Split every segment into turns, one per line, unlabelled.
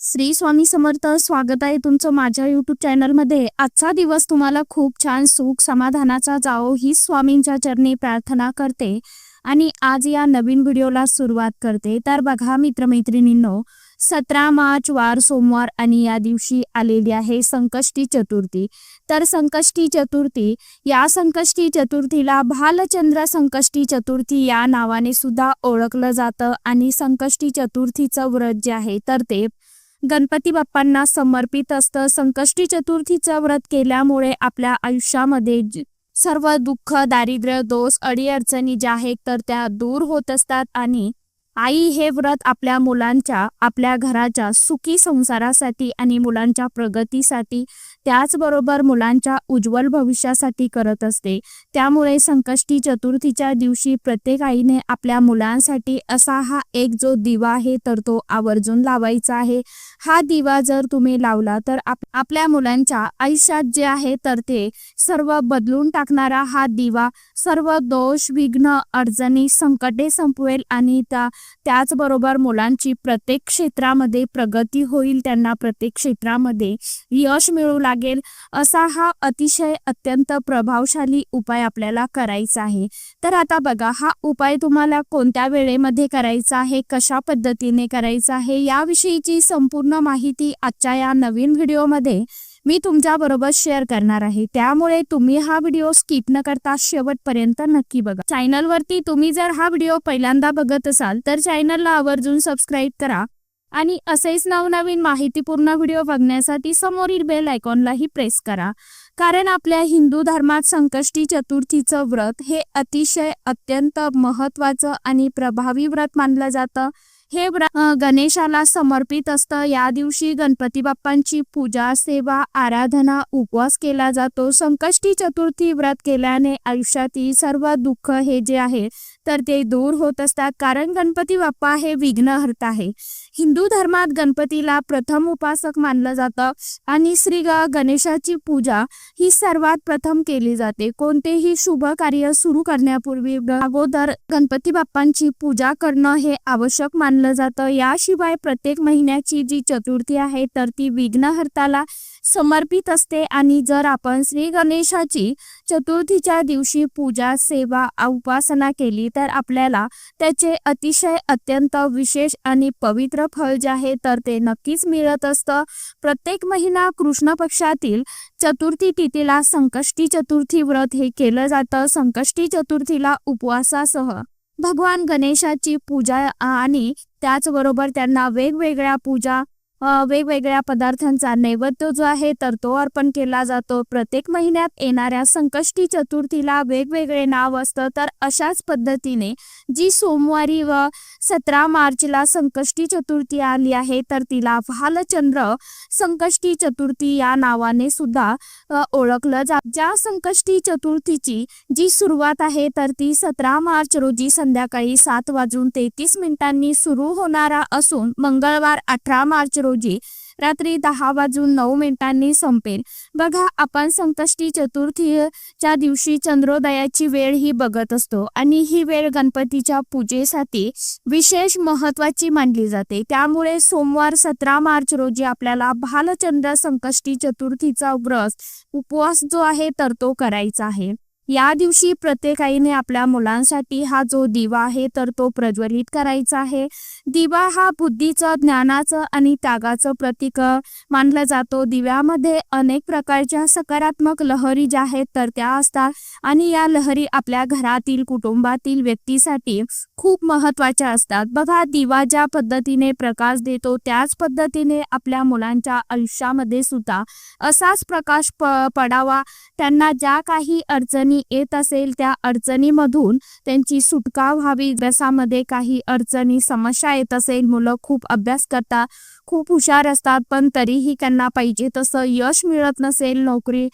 श्री स्वामी समर्थ स्वागत आहे तुमचं माझ्या युट्यूब चॅनलमध्ये आजचा दिवस तुम्हाला खूप छान सुख समाधानाचा जावो ही स्वामींच्या चरणी प्रार्थना करते. आणि आज या नवीन व्हिडिओला सुरुवात करते. तर बघा मित्रमैत्रिणींनो सतरा मार्च वार सोमवार आणि या दिवशी आलेली आहे संकष्टी चतुर्थी. तर संकष्टी चतुर्थी या संकष्टी चतुर्थीला भालचंद्र संकष्टी चतुर्थी या नावाने सुद्धा ओळखलं जातं. आणि संकष्टी चतुर्थीचं व्रत जे आहे तर ते गणपती बाप्पांना समर्पित असतं. संकष्टी चतुर्थीचं व्रत केल्यामुळे आपल्या आयुष्यामध्ये सर्व दुःख दारिद्र्य दोष अडीअडचणी ज्या आहेत तर त्या दूर होत असतात. आणि आई हे व्रत आपल्या मुलांच्या आपल्या घराच्या सुखी संसारासाठी आणि मुलांच्या प्रगतीसाठी त्याचबरोबर मुलांच्या उज्ज्वल भविष्यासाठी करत असते. त्यामुळे संकष्टी चतुर्थीच्या दिवशी प्रत्येक आईने आपल्या मुलांसाठी असा हा एक जो दिवा आहे तर तो आवर्जून लावायचा आहे. हा दिवा जर तुम्ही लावला तर आप आपल्या मुलांच्या आयुष्यात जे आहे तर ते सर्व बदलून टाकणारा हा दिवा सर्व दोष विघ्न अडचणी संकटे संपवेल आणि त्या त्याचबरोबर मुलांची प्रत्येक क्षेत्रामध्ये प्रगती होईल त्यांना प्रत्येक क्षेत्रामध्ये यश मिळू लागेल असा हा अतिशय अत्यंत प्रभावशाली उपाय आपल्याला करायचा आहे. तर आता बघा हा उपाय तुम्हाला कोणत्या वेळेमध्ये करायचा आहे कशा पद्धतीने करायचा आहे याविषयीची संपूर्ण माहिती आजच्या या नवीन व्हिडिओमध्ये मी तुमच्या बरोबर शेअर करणार आहे. त्यामुळे तुम्ही हा व्हिडिओ स्किप न करता शेवटपर्यंत नक्की बघा. चॅनलवरती तुम्ही जर हा व्हिडिओ पहिल्यांदा बघत असाल तर चॅनलला आवर्जून सबस्क्राईब करा आणि असेच नवनवीन माहितीपूर्ण व्हिडिओ बघण्यासाठी समोरील बेल आयकॉनलाही प्रेस करा. कारण आपल्या हिंदू धर्मात संकष्टी चतुर्थीचं व्रत हे अतिशय अत्यंत महत्वाचं आणि प्रभावी व्रत मानलं जातं. हे व्रत गणेशाला समर्पित असतं. या दिवशी गणपती बाप्पांची पूजा सेवा आराधना उपवास केला जातो. संकष्टी चतुर्थी व्रत केल्याने आयुष्यातील सर्व दुःख हे जे आहे तर ते दूर होत असतात. कारण गणपती बाप्पा हे विघ्नहर्ता आहे. हिंदू धर्मात गणपतीला प्रथम उपासक मानलं जातं आणि श्री गणेशाची पूजा ही सर्वात प्रथम केली जाते. कोणतेही शुभ कार्य सुरू करण्यापूर्वी अगोदर गणपती बाप्पांची पूजा करणं हे आवश्यक मानलं जातं. याशिवाय प्रत्येक महिन्याची जी चतुर्थी आहे तर ती विघ्नहर्ताला समर्पित असते आणि जर आपण श्री गणेशाची चतुर्थीच्या दिवशी पूजा सेवा उपासना केली तर आपल्याला त्याचे अतिशय अत्यंत विशेष आणि पवित्र फळ जे आहे तर ते नक्कीच मिळत असतं. प्रत्येक महिना कृष्ण पक्षातील चतुर्थी तिथीला संकष्टी चतुर्थी व्रत हे केलं जातं. संकष्टी चतुर्थीला उपवासासह भगवान गणेशाची पूजा आणि त्याचबरोबर त्यांना वेगवेगळ्या पूजा वेगवेगळ्या पदार्थांचा नैवेद्य जो आहे तर तो अर्पण केला जातो. प्रत्येक महिन्यात येणाऱ्या संकष्टी चतुर्थीला वेगवेगळे नाव असतं. तर अशाच पद्धतीने जी सोमवारी व सतरा मार्चला संकष्टी चतुर्थी आली आहे तर तिला भालचंद्र संकष्टी चतुर्थी या नावाने सुद्धा ओळखलं जा ज्या संकष्टी चतुर्थीची जी सुरुवात आहे तर ती सतरा मार्च रोजी संध्याकाळी सात वाजून तेहतीस मिनिटांनी सुरू होणारा असून मंगळवार अठरा मार्च रोजी रात्री दहा वाजून नऊ मिनिटांनी संपेल. बघा आपण संकष्टी चतुर्थीच्या दिवशी चंद्रोदयाची वेळ ही बघत असतो आणि ही वेळ गणपतीच्या पूजेसाठी विशेष महत्वाची मानली जाते. त्यामुळे सोमवार सतरा मार्च रोजी आपल्याला भालचंद्र संकष्टी चतुर्थीचा व्रत उपवास जो आहे तर तो करायचा आहे. या दिवशी प्रत्येक आईने आपल्या मुलांसाठी हा जो दिवा आहे तर तो प्रज्वलित करायचा आहे. दिवा हा बुद्धीचं ज्ञानाचं आणि त्यागाचं प्रतीक मानला जातो. दिव्यामध्ये अनेक प्रकारच्या सकारात्मक लहरी ज्या आहेत तर त्या असतात. आणि या लहरी आपल्या घरातील कुटुंबातील व्यक्तीसाठी खूप महत्त्वाच्या असतात. बघा दिवा ज्या पद्धतीने प्रकाश देतो त्याच पद्धतीने आपल्या मुलांच्या आयुष्यामध्ये सुद्धा असाच प्रकाश प पडावा. त्यांना ज्या काही अडचणी येत असेल त्या अडचणीमधून त्यांची सुटका व्हावी. अभ्यासामध्ये काही अडचणी समस्या येत असेल मुलं खूप अभ्यास करतात खूप हुशार असतात पण तरीही त्यांना पाहिजे तसं यश मिळत नसेल नोकरी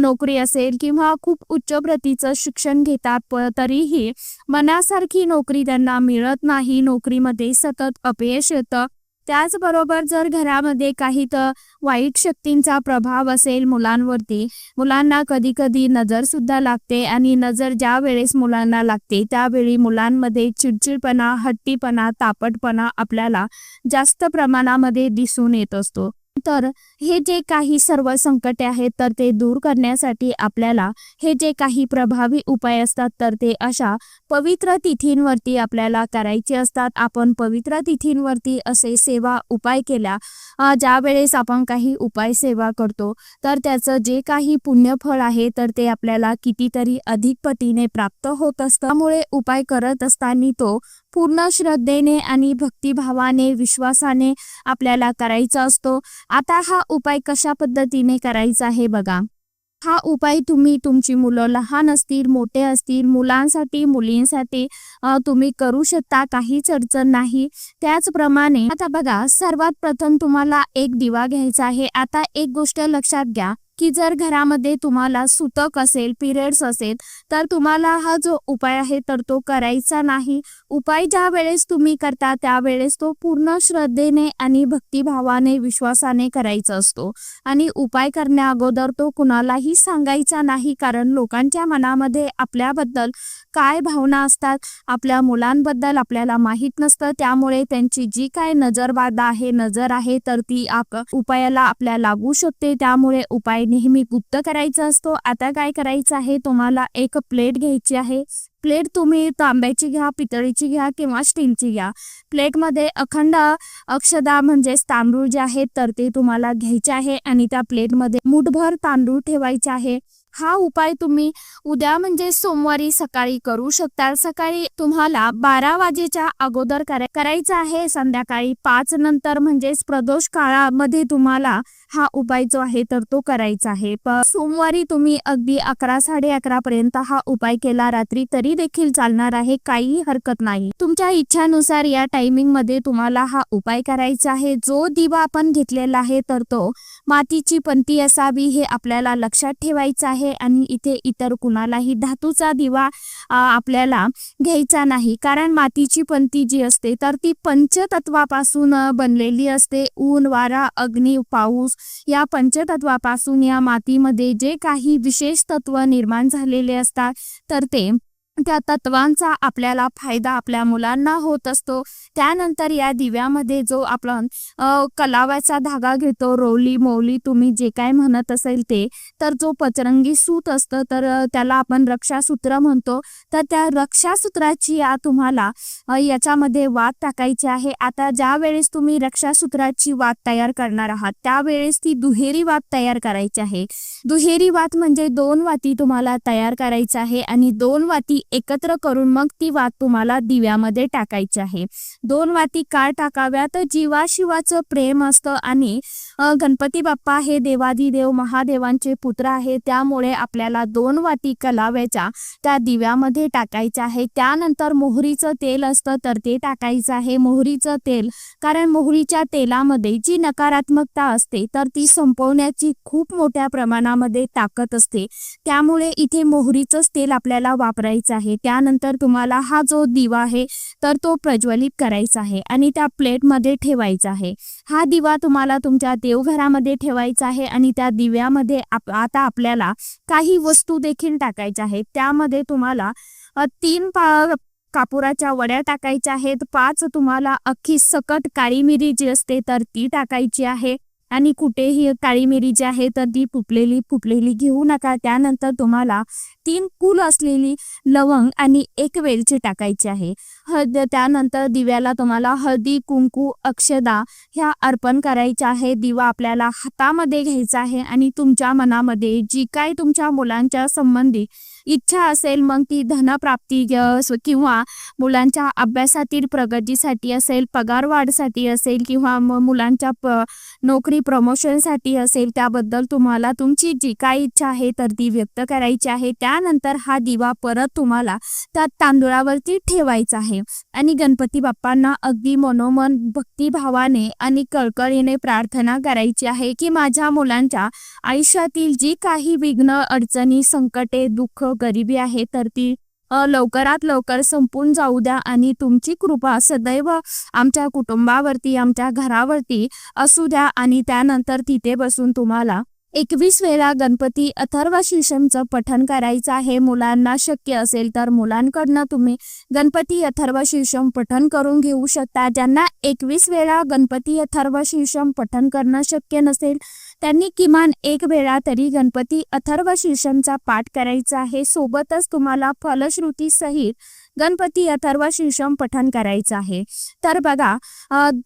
नोकरी असेल किंवा खूप उच्च प्रतीचं शिक्षण घेतात प तरीही मनासारखी नोकरी त्यांना मिळत नाही. नोकरीमध्ये सतत अपयश येतं. त्याचबरोबर जर घरामध्ये काही तर वाईट शक्तींचा प्रभाव असेल मुलांवरती मुलांना कधी कधी नजर सुद्धा लागते आणि नजर ज्या वेळेस मुलांना लागते त्यावेळी मुलांमध्ये चिडचिडपणा हट्टीपणा तापटपणा आपल्याला जास्त प्रमाणामध्ये दिसून येत असतो. तर हे जे काही सर्व संकटे आहेत तर ते दूर करण्यासाठी आपल्याला हे जे काही प्रभावी उपाय असतात तर ते अशा पवित्र तिथींवरती आपल्याला करायचे असतात. आपण पवित्र तिथींवरती असे सेवा उपाय केल्या ज्या वेळेस आपण काही उपाय सेवा करतो तर त्याचं जे काही पुण्यफळ आहे तर ते आपल्याला कितीतरी अधिक पटीने प्राप्त होत असतं. त्यामुळे उपाय करत असताना तो पूर्ण श्रद्धेने आणि भक्तिभावाने विश्वासाने आपल्याला करायचा असतो. आता हा उपाय कशा पद्धतीने करायचा आहे बघा. हा उपाय तुम्ही तुमची मुलं लहान असतील मोठे असतील मुलांसाठी मुलींसाठी तुम्ही करू शकता. काहीच अडचण नाही. त्याचप्रमाणे आता बघा सर्वात प्रथम तुम्हाला एक दिवा घ्यायचा आहे. आता एक गोष्ट लक्षात घ्या. की जर घरामध्ये तुम्हाला सुतक असेल पिरियड्स असेल तर तुम्हाला हा जो उपाय आहे तर तो करायचा नाही. उपाय ज्या वेळेस तुम्ही करता त्यावेळेस तो पूर्ण श्रद्धेने आणि भक्तिभावाने विश्वासाने करायचा असतो. आणि उपाय करण्या अगोदर तो कुणालाही सांगायचा नाही कारण लोकांच्या मनामध्ये आपल्याबद्दल काय भावना असतात आपल्या मुलांबद्दल आपल्याला माहीत नसतं. त्यामुळे त्यांची जी काय नजरबाद आहे नजर आहे तर ती आप उपायाला आपल्या लागू शकते. त्यामुळे उपाय नेहमी गुप्त करायचा असतो. आता काय करायचं आहे? तुम्हाला एक प्लेट घ्यायची आहे. प्लेट तुम्ही तांब्याची घ्या पितळीची घ्या किंवा स्टीलची घ्या. प्लेटमध्ये अखंड अक्षदा म्हणजेच तांदूळ जे आहेत तर ते तुम्हाला घ्यायचे आहे आणि त्या प्लेटमध्ये मुठभर तांदूळ ठेवायचे आहे. हा उपाय तुम्ही उद्या म्हणजे सोमवारी सकाळी करू शकता सकाळी तुम्हाला बारा वाजेच्या अगोदर करायचा आहे. संध्याकाळी पाच नंतर म्हणजेच प्रदोष काळामध्ये तुम्हाला हा उपाय जो आहे तर तो करायचा आहे. सोमवारी तुम्ही अगदी अकरा साडे अकरा पर्यंत हा उपाय केला. रात्री तरी देखील चालणार आहे. काही हरकत नाही. तुमच्या इच्छानुसार या टायमिंगमध्ये तुम्हाला हा उपाय करायचा आहे. जो दिवा आपण घेतलेला आहे तर तो मातीची पंती असावी हे आपल्याला लक्षात ठेवायचं आहे. आणि इथे इतर कुणालाही धातूचा दिवा आपल्याला घ्यायचा नाही. कारण मातीची पंती जी असते तर ती पंचतत्वापासून बनलेली असते. ऊन वारा अग्नी पाऊस या पंचतत्वापासून या मातीमध्ये जे काही विशेष तत्व निर्माण झालेले असतात तर ते त्या तत्वांचा आपल्याला फायदा आपल्या मुलांना होत असतो. त्यानंतर या दिव्यामध्ये जो आपण कलावाचा धागा घेतो रोली मौली तुम्ही जे काय म्हणत असेल ते तर जो पचरंगी सूत असतं तर त्याला आपण रक्षासूत्र म्हणतो. तर त्या रक्षासूत्राची या तुम्हाला याच्यामध्ये वाद टाकायची आहे. आता ज्या वेळेस तुम्ही रक्षासूत्राची वाद तयार करणार आहात त्यावेळेस ती दुहेरी वाद तयार करायची आहे. दुहेरी वाद म्हणजे दोन वाती तुम्हाला तयार करायचं आहे आणि दोन वाती एकत्र करून मग ती वात तुम्हाला दिव्यामध्ये टाकायची आहे. दोन वाती का टाकाव्या तर जीवाशिवाचं प्रेम असतं आणि गणपती बाप्पा हे देवादिदेव महादेवांचे पुत्र आहे त्यामुळे आपल्याला दोन वाती कलाव्याच्या त्या दिव्यामध्ये टाकायच्या आहे. त्यानंतर मोहरीचं तेल असतं तर ते टाकायचं आहे. मोहरीचं तेल कारण मोहरीच्या तेलामध्ये जी नकारात्मकता असते तर ती संपवण्याची खूप मोठ्या प्रमाणामध्ये ताकद असते. त्यामुळे इथे मोहरीचंच तेल आपल्याला वापरायचं आहे. त्यानंतर तुम्हाला हा जो दिवा आहे तर तो प्रज्वलित करायचा आहे आणि त्या प्लेटमध्ये ठेवायचा आहे. हा दिवा तुम्हाला तुमच्या देवघरामध्ये ठेवायचा आहे आणि त्या दिव्यामध्ये आप आता आपल्याला काही वस्तू देखील टाकायच्या आहेत. त्यामध्ये तुम्हाला तीन पा कापुराच्या वड्या टाकायच्या आहेत. पाच तुम्हाला अख्खी सकट काळी मिरी जी असते तर ती टाकायची आहे. आणि कुठेही काळी मिरी जी आहे तर ती फुपलेली फुपलेली घेऊ नका. त्यानंतर तुम्हाला तीन कुल असलेली लवंग आणि एक वेलची टाकायची आहे. हळद त्यानंतर दिव्याला तुम्हाला हळदी कुंकू अक्षदा ह्या अर्पण करायच्या आहे. दिवा आपल्याला हातामध्ये घ्यायचा आहे आणि तुमच्या मनामध्ये जी काय तुमच्या मुलांच्या संबंधी इच्छा असेल मग ती धनप्राप्ती किंवा मुलांच्या अभ्यासातील प्रगतीसाठी असेल पगार वाढसाठी असेल किंवा मुलांच्या प नोकरी प्रमोशनसाठी असेल त्याबद्दल तुम्हाला तुमची जी काही इच्छा आहे तर ती व्यक्त करायची आहे. त्यानंतर हा दिवा परत तुम्हाला त्या तांदुळावरती ठेवायचा आहे. आणि गणपती बाप्पांना अगदी मनोमन भक्तिभावाने आणि कळकळीने प्रार्थना करायची आहे की माझ्या मुलांच्या आयुष्यातील जी काही विघ्न अडचणी संकटे दुःख गरिबी आहे तर ती लवकरात लवकर संपून जाऊ द्या आणि तुमची कृपा सदैव आमच्या कुटुंबावरती आमच्या घरावरती असू द्या आणि त्यानंतर तिथे बसून तुम्हाला एकवीस वेळा गणपती अथर्व शीर्षमचं पठण करायचं आहे. मुलांना शक्य असेल तर मुलांकडनं तुम्ही गणपती अथर्व शीर्षम पठण करून घेऊ शकता. ज्यांना एकवीस वेळा गणपती अथर्व शीर्षम पठण करणं शक्य नसेल त्यांनी किमान एक वेळा तरी गणपती अथर्व शीर्षमचा पाठ करायचा आहे. सोबतच तुम्हाला फलश्रुती सहित गणपती अथर्व शीर्षम पठन करायचं आहे. तर बघा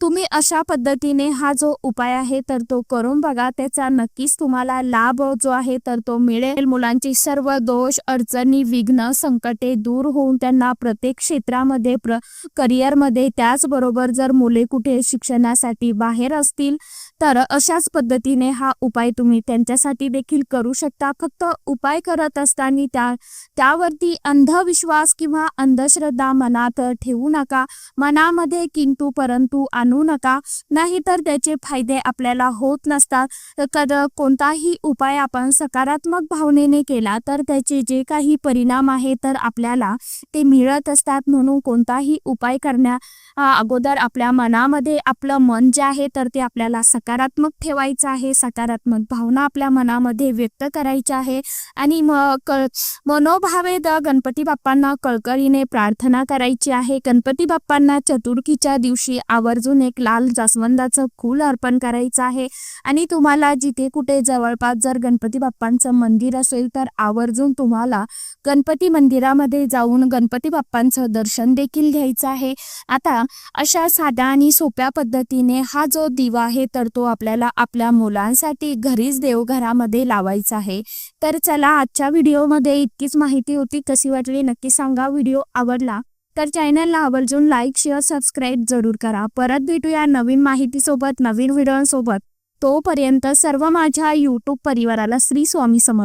तुम्ही अशा पद्धतीने हा जो उपाय आहे तर तो करून बघा. त्याचा नक्कीच तुम्हाला लाभ जो आहे तर तो मिळेल. मुलांची सर्व दोष अडचणी विघ्न संकटे दूर होऊन त्यांना प्रत्येक क्षेत्रामध्ये प्र करिअरमध्ये त्याचबरोबर जर मुले कुठे शिक्षणासाठी बाहेर असतील तर अशाच पद्धतीने हा उपाय तुम्ही त्यांच्यासाठी देखील करू शकता. फक्त उपाय करत असताना त्या त्यावरती अंधविश्वास किंवा अंधश्रद्धा मनात ठेवू नका. मनामध्ये किंतु परंतु आणू नका. नाहीतर त्याचे फायदे आपल्याला होत नसतात. तर कोणताही उपाय आपण सकारात्मक भावनेने केला तर त्याचे जे काही परिणाम आहे तर आपल्याला ते मिळत असतात. म्हणून कोणताही उपाय करण्या अगोदर आपल्या मनामध्ये आपलं मन जे आहे तर ते आपल्याला सकारात्मक ठेवायचं आहे. सकारात्मक भावना आपल्या मनामध्ये व्यक्त करायच्या आहे. आणि मग क मनोभावे द गणपती बाप्पांना कळकळीने प्रार्थना करायची आहे. गणपती बाप्पांना चतुर्थीच्या दिवशी आवर्जून एक लाल जास्वंदाचं फूल अर्पण करायचं आहे. आणि तुम्हाला जिथे कुठे जवळपास जर गणपती बाप्पांचं मंदिर असेल तर आवर्जून तुम्हाला गणपती मंदिरामध्ये जाऊन गणपती बाप्पांचं दर्शन देखील घ्यायचं आहे. आता अशा साध्या आणि सोप्या पद्धतीने हा जो दिवा आहे तर तो आपल्याला आपल्या मुलांसाठी घरीच देवघरामध्ये लावायचा आहे. तर चला आजच्या व्हिडिओमध्ये इतकीच माहिती होती. कशी वाटली नक्की सांगा. व्हिडिओ आवडला तर चॅनलला आवर्जून लाईक शेअर सबस्क्राईब जरूर करा. परत भेटूया नवीन माहितीसोबत नवीन व्हिडिओसोबत. तोपर्यंत सर्व माझ्या यूट्यूब परिवाराला श्री स्वामी समर्थ.